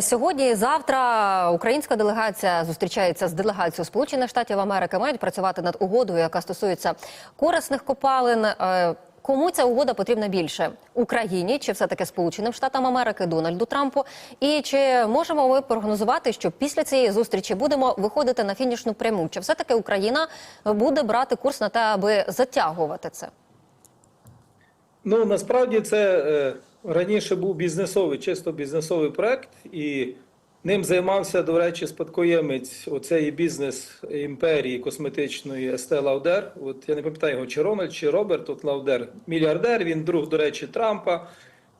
Сьогодні і завтра українська делегація зустрічається з делегацією Сполучених Штатів Америки. Мають працювати над угодою, яка стосується корисних копалин. Е, Кому ця угода потрібна більше Україні чи все таки Сполученим Штатам Америки Дональду Трампу? І чи можемо ми прогнозувати, що після цієї зустрічі будемо виходити на фінішну пряму? Чи все таки Україна буде брати курс на те, аби затягувати це? Ну насправді це е, раніше був бізнесовий, чисто бізнесовий проект, і ним займався, до речі, спадкоємець оцеї бізнес імперії косметичної Есте Лаудер. От я не пам'ятаю його, чи Рональд, чи Роберт от Лаудер, мільярдер. Він друг, до речі, Трампа.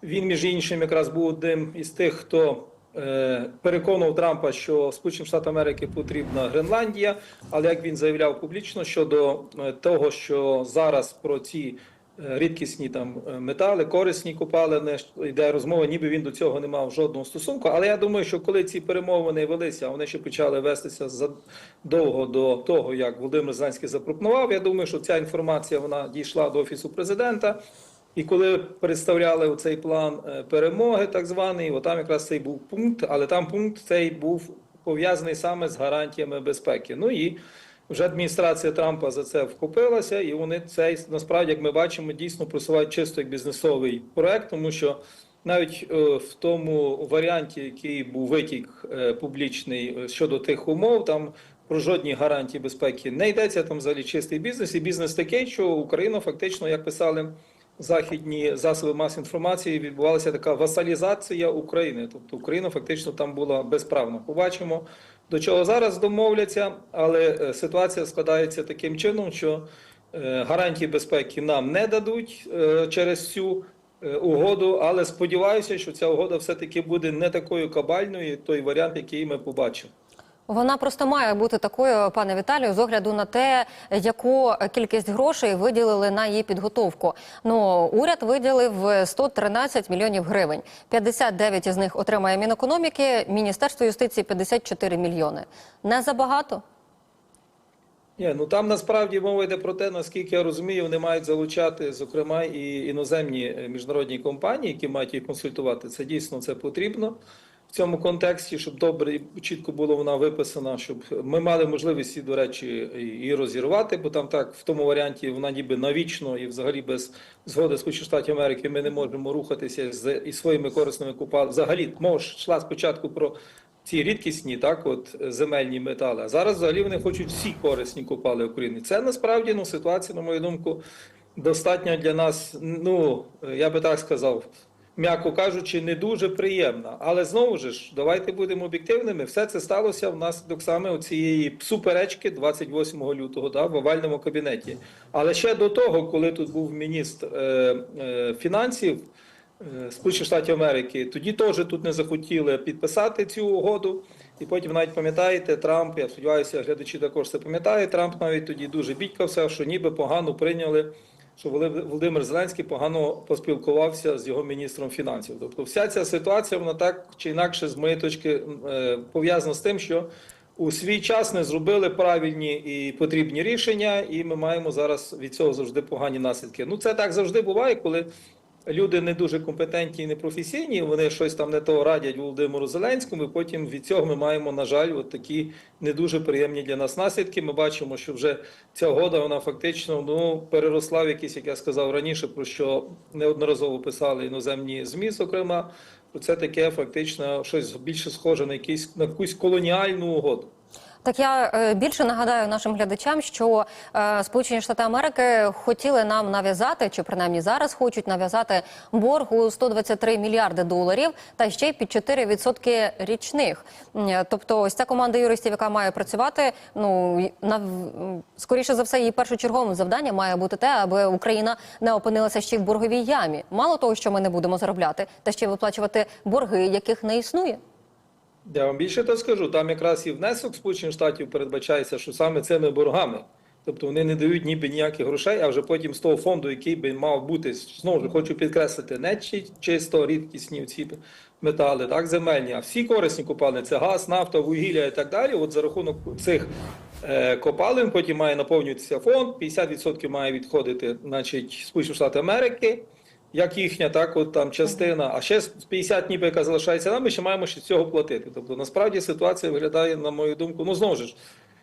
Він, між іншим, якраз був одним із тих, хто е, переконував Трампа, що Сполученим Штатам Америки потрібна Гренландія. Але як він заявляв публічно щодо е, того, що зараз про ці рідкісні там е, метали, корисні копалини, йде розмова, ніби він до цього не мав жодного стосунку. Але я думаю, що коли ці перемовини велися, вони ще почали вестися задовго до того, як Володимир Зеленський запропонував. Я думаю, що ця інформація вона дійшла до офісу президента. І коли представляли цей план е, перемоги, так званий, от там якраз цей був пункт, але там пункт цей був пов'язаний саме з гарантіями безпеки. Ну і вже адміністрація Трампа за це вхопилася, і вони цей насправді, як ми бачимо, дійсно просувають чисто як бізнесовий проект, тому що навіть е, в тому варіанті, який був витік е, публічний е, щодо тих умов, там про жодні гарантії безпеки не йдеться. Там взагалі чистий бізнес, і бізнес такий, що Україна фактично, як писали західні засоби масової інформації, відбувалася така васалізація України. Тобто Україна фактично там була безправна. Побачимо, до чого зараз домовляться, але е, ситуація складається таким чином, що е, гарантії безпеки нам не дадуть е, через цю угоду, але сподіваюся, що ця угода все-таки буде не такою кабальною, той варіант, який ми побачимо. Вона просто має бути такою, пане Віталію, з огляду на те, яку кількість грошей виділили на її підготовку. Ну уряд виділив 113 мільйонів гривень. 59 із них отримає Мінекономіки, Міністерство юстиції 54 мільйони. Не забагато? Ні, ну там насправді мова йде про те, наскільки я розумію, вони мають залучати, зокрема, і іноземні міжнародні компанії, які мають їх консультувати. Це дійсно це потрібно в цьому контексті, щоб добре і чітко було вона виписана, щоб ми мали можливість і, до речі, її розірвати, бо там так в тому варіанті вона ніби навічно і взагалі без згоди Сполучених Штатів Америки ми не можемо рухатися з і своїми корисними купалами. Взагалі мова йшла спочатку про. Ці рідкісні, так, от земельні метали. А зараз взагалі вони хочуть всі корисні копали України. Це насправді ну, ситуація, на мою думку, достатньо для нас. Ну я би так сказав, м'яко кажучи, не дуже приємна. Але знову ж, давайте будемо об'єктивними. Все це сталося внаслідок саме цієї суперечки 28 лютого да, в овальному кабінеті. Але ще до того, коли тут був міністр е, е, фінансів. Е, Сполучених Штатів Америки тоді теж тут не захотіли підписати цю угоду. І потім навіть пам'ятаєте, Трамп, я сподіваюся, глядачі також це пам'ятають. Трамп навіть тоді дуже бідькався, що ніби погано прийняли, що Володимир Зеленський погано поспілкувався з його міністром фінансів. Тобто, вся ця ситуація, вона так чи інакше, з моєї точки, е, пов'язана з тим, що у свій час не зробили правильні і потрібні рішення, і ми маємо зараз від цього завжди погані наслідки. Ну це так завжди буває, коли люди не дуже компетентні і непрофесійні, вони щось там не то радять Володимиру Зеленському. і Потім від цього ми маємо, на жаль, от такі не дуже приємні для нас наслідки. Ми бачимо, що вже ця угода вона фактично ну переросла в якісь, як я сказав раніше, про що неодноразово писали іноземні змі, зокрема. Це таке фактично щось більше схоже на якісь на якусь колоніальну угоду. Так я е, більше нагадаю нашим глядачам, що е, Сполучені Штати Америки хотіли нам нав'язати, чи принаймні зараз хочуть нав'язати борг у 123 мільярди доларів, та ще й під 4% річних. Тобто, ось ця команда юристів, яка має працювати, ну на скоріше за все, її першочерговим завданням має бути те, аби Україна не опинилася ще в борговій ямі. Мало того, що ми не будемо заробляти, та ще виплачувати борги, яких не існує. Я вам більше то скажу, там якраз і внесок Сполучених Штатів передбачається, що саме цими боргами. Тобто вони не дають ніби ніяких грошей, а вже потім з того фонду, який би мав бути, знову ж хочу підкреслити, не чи- чисто рідкісні ці метали, так, земельні, а всі корисні копалини, це газ, нафта, вугілля і так далі. От за рахунок цих е, копалин потім має наповнюватися фонд, 50% має відходити значить, Сполучені Штати Америки. Як їхня, так от там частина, а ще з 50 ніби, яка залишається нам, ми ще маємо ще цього платити. Тобто, насправді ситуація виглядає, на мою думку, ну знову ж.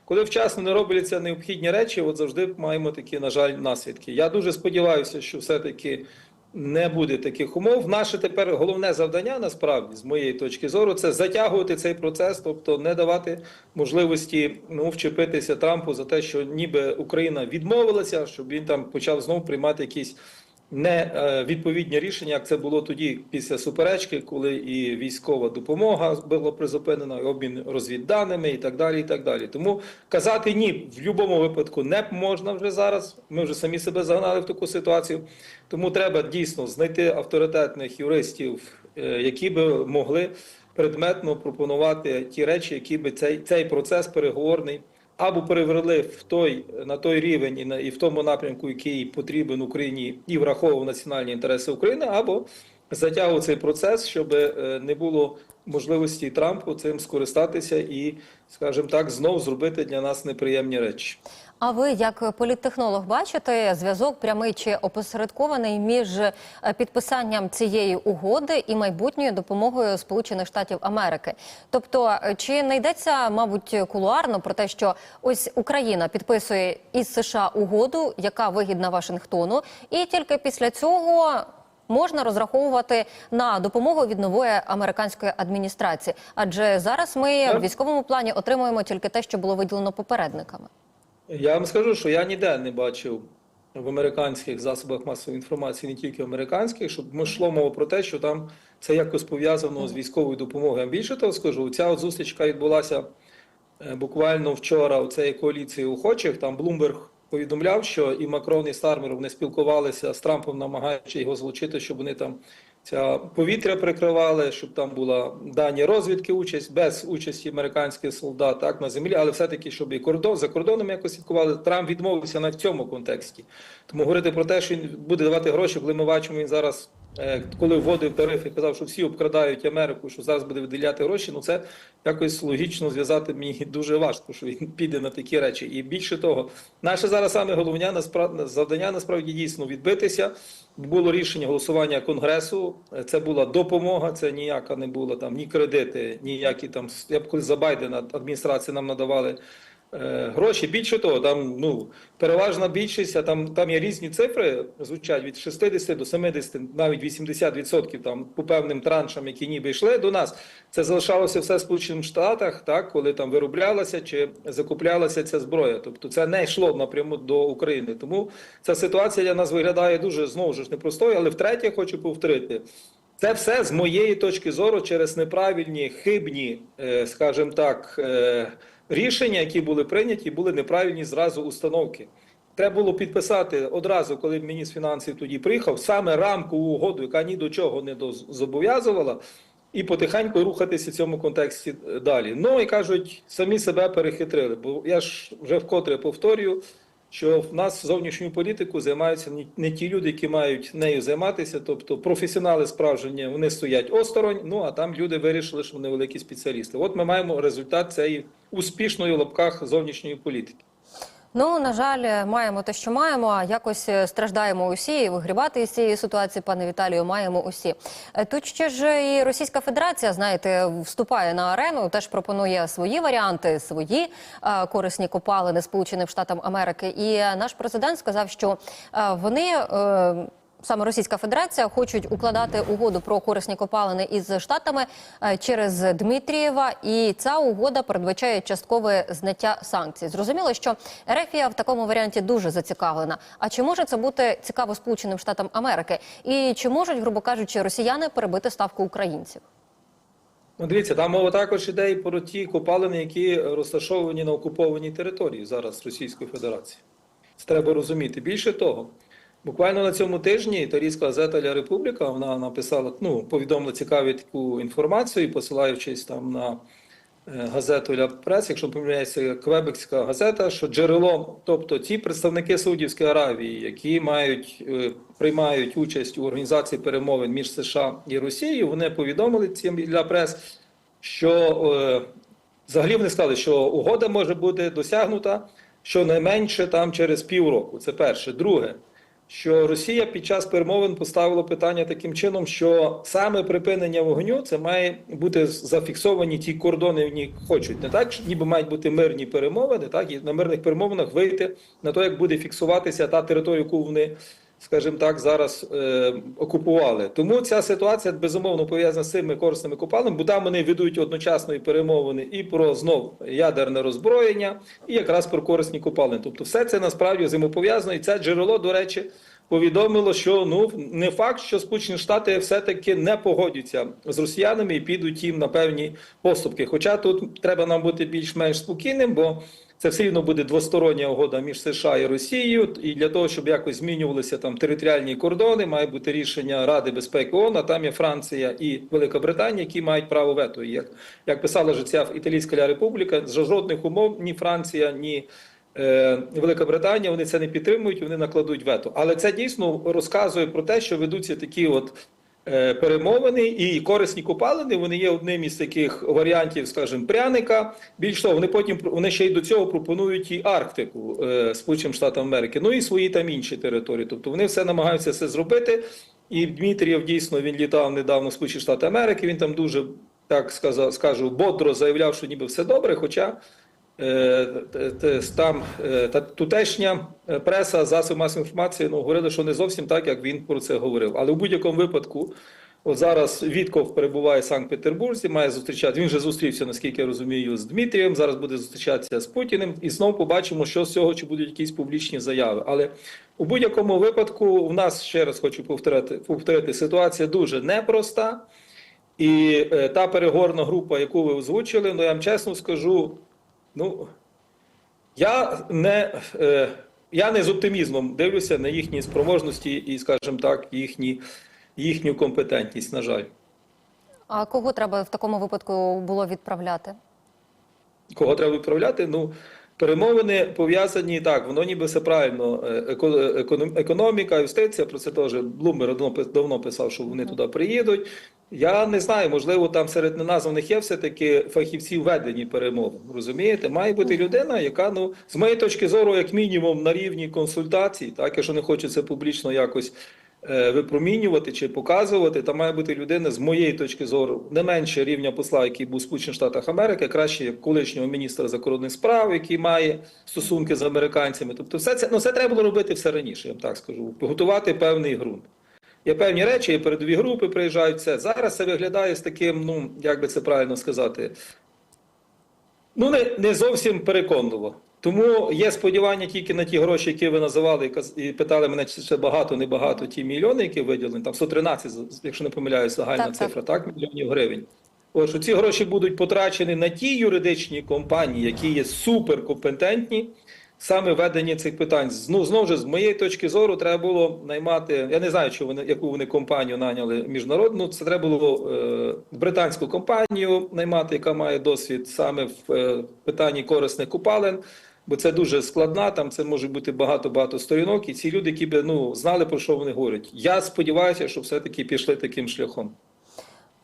Коли вчасно не робляться необхідні речі, от завжди маємо такі, на жаль, наслідки. Я дуже сподіваюся, що все-таки не буде таких умов. Наше тепер головне завдання, насправді, з моєї точки зору, це затягувати цей процес, тобто не давати можливості ну, вчепитися Трампу за те, що ніби Україна відмовилася, щоб він там почав знову приймати якісь не е, відповідні рішення, як це було тоді після суперечки, коли і військова допомога була призупинена, і обмін розвідданими і так далі. і так далі. Тому казати ні в будь-якому випадку не можна вже зараз. Ми вже самі себе загнали в таку ситуацію. Тому треба дійсно знайти авторитетних юристів, е, які би могли предметно пропонувати ті речі, які би цей, цей процес переговорний або переверли в той на той рівень і на і в тому напрямку, який потрібен Україні, і враховував національні інтереси України, або затягував цей процес, щоб е, не було можливості Трампу цим скористатися і, скажімо так, знов зробити для нас неприємні речі. А ви, як політтехнолог, бачите зв'язок прямий чи опосередкований між е, підписанням цієї угоди і майбутньою допомогою Сполучених Штатів Америки? Тобто, е, чи не йдеться, мабуть, кулуарно про те, що ось Україна підписує із США угоду, яка вигідна Вашингтону, і тільки після цього. Можна розраховувати на допомогу від нової американської адміністрації, адже зараз ми в військовому плані отримуємо тільки те, що було виділено попередниками. Я вам скажу, що я ніде не бачив в американських засобах масової інформації, не тільки американських, щоб ми йшло мова про те, що там це якось пов'язано з військовою допомогою. Я більше того скажу, ця от зустріч, яка відбулася е, буквально вчора у цієї коаліції охочих, там Блумберг повідомляв, що і Макрон, і Стармер вони спілкувалися з Трампом, намагаючи його злучити, щоб вони там ця повітря прикривали, щоб там була дані розвідки участь без участі американських солдат так на землі, але все-таки, щоб і кордон за кордоном якось слідкували. Трамп відмовився на цьому контексті. Тому говорити про те, що він буде давати гроші, коли ми бачимо, він зараз. Е, Коли вводив тарифи, казав, що всі обкрадають Америку, що зараз буде виділяти гроші. Ну це якось логічно зв'язати мені дуже важко, що він піде на такі речі. І більше того, наше зараз саме головне насправді завдання насправді дійсно відбитися. Було рішення голосування конгресу. Це була допомога. Це ніяка не була там ні кредити, ніякі там я б коли за Байдена адміністрації нам надавали. Е, Гроші більше того, там ну переважна більшість, а там там є різні цифри, звучать від 60 до 70, навіть 80% там по певним траншам, які ніби йшли до нас. Це залишалося все в Сполучених Штатах, так коли там вироблялася чи закуплялася ця зброя. Тобто це не йшло напряму до України. Тому ця ситуація для нас виглядає дуже знову ж непростою. Але втретє, хочу повторити. Це все з моєї точки зору через неправильні, хибні, е, скажімо так, е, рішення, які були прийняті, були неправильні зразу установки. Треба було підписати одразу, коли міністр фінансів тоді приїхав, саме рамкову угоду, яка ні до чого не зобов'язувала, і потихеньку рухатися в цьому контексті е, далі. Ну і кажуть, самі себе перехитрили. Бо я ж вже вкотре повторюю, що в нас зовнішню політику займаються не- ті люди, які мають нею займатися, тобто професіонали справжні, вони стоять осторонь. Ну а там люди вирішили, що вони великі спеціалісти. От ми маємо результат цієї успішної в лапках зовнішньої політики. Ну на жаль, маємо те, що маємо. а Якось е, страждаємо усі, і вигрібати із цієї ситуації, пане Віталію, маємо усі. Е, Тут ще ж і Російська Федерація, знаєте, вступає на арену, теж пропонує свої варіанти, свої е, корисні копалини Сполученим Штатам Америки. І е, наш президент сказав, що вони. Саме Російська Федерація хочуть укладати угоду про корисні копалини із штатами е, через Дмитрієва, і ця угода передбачає часткове зняття санкцій. Зрозуміло, що Ерефія в такому варіанті дуже зацікавлена. А чи може це бути цікаво Сполученим Штатам Америки? І чи можуть, грубо кажучи, росіяни перебити ставку українців? Ну, дивіться, там мова також іде і про ті копалини, які розташовані на окупованій території зараз Російської Федерації. Це треба розуміти. Більше того, буквально на цьому тижні італійська газета Ля Републіка вона написала, ну, повідомила цікаву таку інформацію, посилаючись там на е, газету Ля Прес, якщо помиляється, Квебекська газета, що джерело, тобто ті представники Саудівської Аравії, які мають е, приймають участь у організації перемовин між США і Росією, вони повідомили цим Ля Прес, що е, взагалі вони сказали, що угода може бути досягнута щонайменше там через півроку. Це перше. Друге, що Росія під час перемовин поставила питання таким чином, що саме припинення вогню це має бути зафіксовані ті кордони, вони хочуть. Не так, ніби мають бути мирні перемовини, так і на мирних перемовинах вийти на те, як буде фіксуватися та територія, яку вони. Скажімо так, зараз е, окупували. Тому ця ситуація безумовно пов'язана з цими корисними купалами, бо там вони ведуть одночасно і перемовини і про знов ядерне роззброєння, і якраз про корисні копалини. Тобто, все це насправді взаємопов'язано, і це джерело, до речі, повідомило, що ну не факт, що Сполучені Штати все-таки не погодяться з росіянами і підуть їм на певні поступки. Хоча тут треба нам бути більш-менш спокійним, бо це все рівно буде двостороння угода між США і Росією, і для того, щоб якось змінювалися там територіальні кордони, має бути рішення Ради безпеки ООН, а Там є Франція і Велика Британія, які мають право вето. Як, як писала ж ця Італійська Ля Республіка, за жодних умов ні Франція, ні Велика Британія вони це не підтримують, вони накладуть вето. Але це дійсно розказує про те, що ведуться такі от. е, Перемовини і корисні копалини вони є одним із таких варіантів, скажімо, пряника. Більш того, вони потім вони ще й до цього пропонують і Арктику е, Сполученим Штатам Америки, ну і свої там інші території. Тобто вони все намагаються це зробити. І Дмитрієв дійсно він літав недавно в Сполучені Штати Америки. Він там дуже так сказав, скажу, бодро заявляв, що ніби все добре. Хоча е, там е, та тутешня е, преса, засоби масової інформації ну, говорили, що не зовсім так, як він про це говорив. Але в будь-якому випадку, от зараз Вітков перебуває в Санкт-Петербурзі, має зустрічати. Він вже зустрівся, наскільки я розумію, з Дмитрієм. Зараз буде зустрічатися з Путіним, і знову побачимо, що з цього чи будуть якісь публічні заяви. Але у будь-якому випадку, в нас ще раз хочу повторити, повторити ситуація дуже непроста. І е, та переговорна група, яку ви озвучили, ну я вам чесно скажу, ну я не, е, я не з оптимізмом дивлюся на їхні спроможності і, скажімо так, їхні, їхню компетентність, на жаль. А кого треба в такому випадку було відправляти? Кого треба відправляти? Ну, перемовини пов'язані так, воно ніби все правильно. Е, економ- Економіка, юстиція, про це теж Блумер давно писав, що вони туди приїдуть. Я не знаю, можливо, там серед неназваних є все-таки фахівці в веденні перемовин. Розумієте? Має бути людина, яка, ну, з моєї точки зору, як мінімум, на рівні консультацій, так, якщо не хоче це публічно якось е, випромінювати чи показувати, там має бути людина з моєї точки зору не менше рівня посла, який був у Сполучених Штатах Америки, краще як колишнього міністра закордонних справ, який має стосунки з американцями. Тобто, все це ну це треба було робити все раніше. Я вам так скажу, готувати певний ґрунт. Є певні речі, є передові групи приїжджають. Все зараз це виглядає з таким, ну як би це правильно сказати, ну не, не зовсім переконливо. Тому є сподівання тільки на ті гроші, які ви називали, і питали мене, чи ще багато, небагато ті мільйони, які виділені, там 113, з- якщо не помиляюсь, загальна Так, так. цифра, так, мільйонів гривень. Ось що ці гроші будуть потрачені на ті юридичні компанії, які є суперкомпетентні, саме ведення цих питань. Ну, знову ж, з моєї точки зору, треба було наймати. Я не знаю, чи вони яку вони компанію наняли міжнародну. Це треба було е, британську компанію наймати, яка має досвід саме в е, питанні корисних купалин. Бо це дуже складна, там це може бути багато-багато сторінок, і ці люди, які б ну знали про що вони говорять. Я сподіваюся, що все-таки пішли таким шляхом.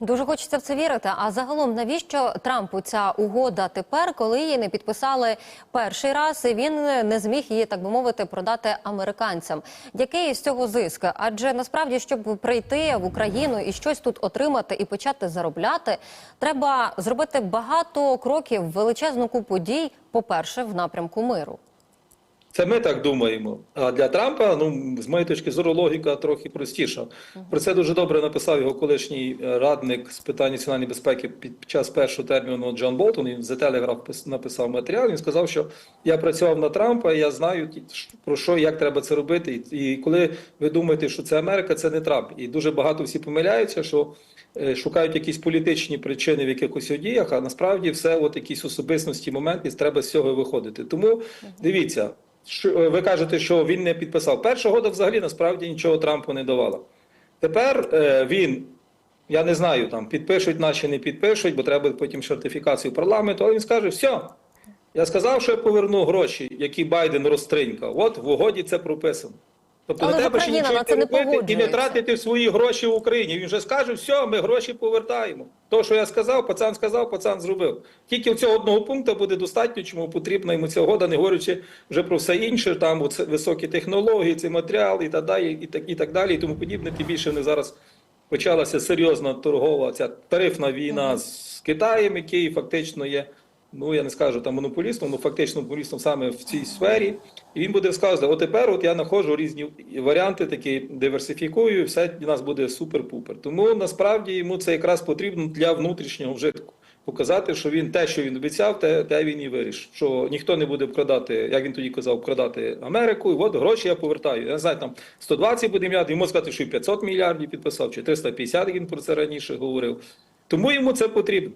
Дуже хочеться в це вірити. А загалом, навіщо Трампу ця угода тепер, коли її не підписали перший раз, і він не зміг її, так би мовити, продати американцям? Який з цього зиск? Адже насправді, щоб прийти в Україну і щось тут отримати і почати заробляти, треба зробити багато кроків, величезну купу дій. По перше, в напрямку миру. Це ми так думаємо. А для Трампа, ну з моєї точки зору, логіка трохи простіша. Про це дуже добре написав його колишній е, радник з питань національної безпеки під час першого терміну Джон Болтон. Він за Телеграф пис- написав матеріал. Він сказав, що я працював на Трампа, і я знаю про що як треба це робити. І коли ви думаєте, що це Америка, це не Трамп. І дуже багато всі помиляються, що е, шукають якісь політичні причини в якихось діях, а насправді все от якісь особистості моменти, треба з цього виходити. Тому дивіться. Е, ви кажете, що він не підписав. Перша года взагалі насправді нічого Трампу не давала. Тепер е, він, я не знаю, там підпишуть наші, не підпишуть, бо треба потім сертифікацію парламенту, але він скаже, все, я сказав, що я поверну гроші, які Байден розтринькав. От в угоді це прописано. Тобто Але не треба ще нічого не робити і не тратити свої гроші в Україні. Він вже скаже, все, ми гроші повертаємо. То, що я сказав, пацан сказав, пацан зробив. Тільки цього одного пункту буде достатньо, чому потрібна йому ця угода, не говорячи вже про все інше, там високі технології, цей матеріал і так далі, і так, і так далі, і тому подібне. Тим більше вони зараз почалася серйозна торгова ця тарифна війна з Китаєм, який фактично є. Ну, я не скажу там монополістом, але фактично монополістом саме в цій сфері. І він буде сказати: от тепер от я знаходжу різні варіанти, такі диверсифікую, і все для нас буде супер-пупер. Тому насправді йому це якраз потрібно для внутрішнього вжитку. Показати, що він те, що він обіцяв, те, те він і вирішив. Що ніхто не буде вкрадати, як він тоді казав, вкрадати Америку, і от гроші я повертаю. Я не знаю, там 120 буде мільярдів, йому сказати, що і 500 мільярдів підписав, чи 350, як він про це раніше говорив. Тому йому це потрібно.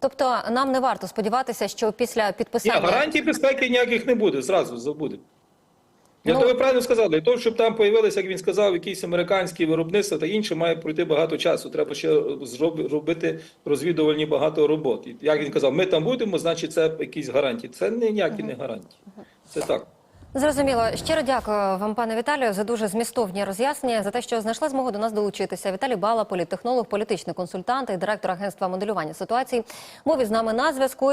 Тобто нам не варто сподіватися, що після Ні, підписання гарантій безпеки ніяких не буде, зразу забудемо. Я Ну- то ви правильно сказали, для того, щоб там появилися, як він сказав, якісь американські виробництва та інше, має пройти багато часу. Треба ще робити розвідувальні багато робот. І як він казав, ми там будемо, значить, це якісь гарантії. Це не ніякі не гарантії. Це так. Зрозуміло. Щиро дякую вам, пане Віталію, за дуже змістовні роз'яснення, за те, що знайшли змогу до нас долучитися. Віталій Бала, політтехнолог, політичний консультант і директор агентства моделювання ситуацій. Був із нами на зв'язку.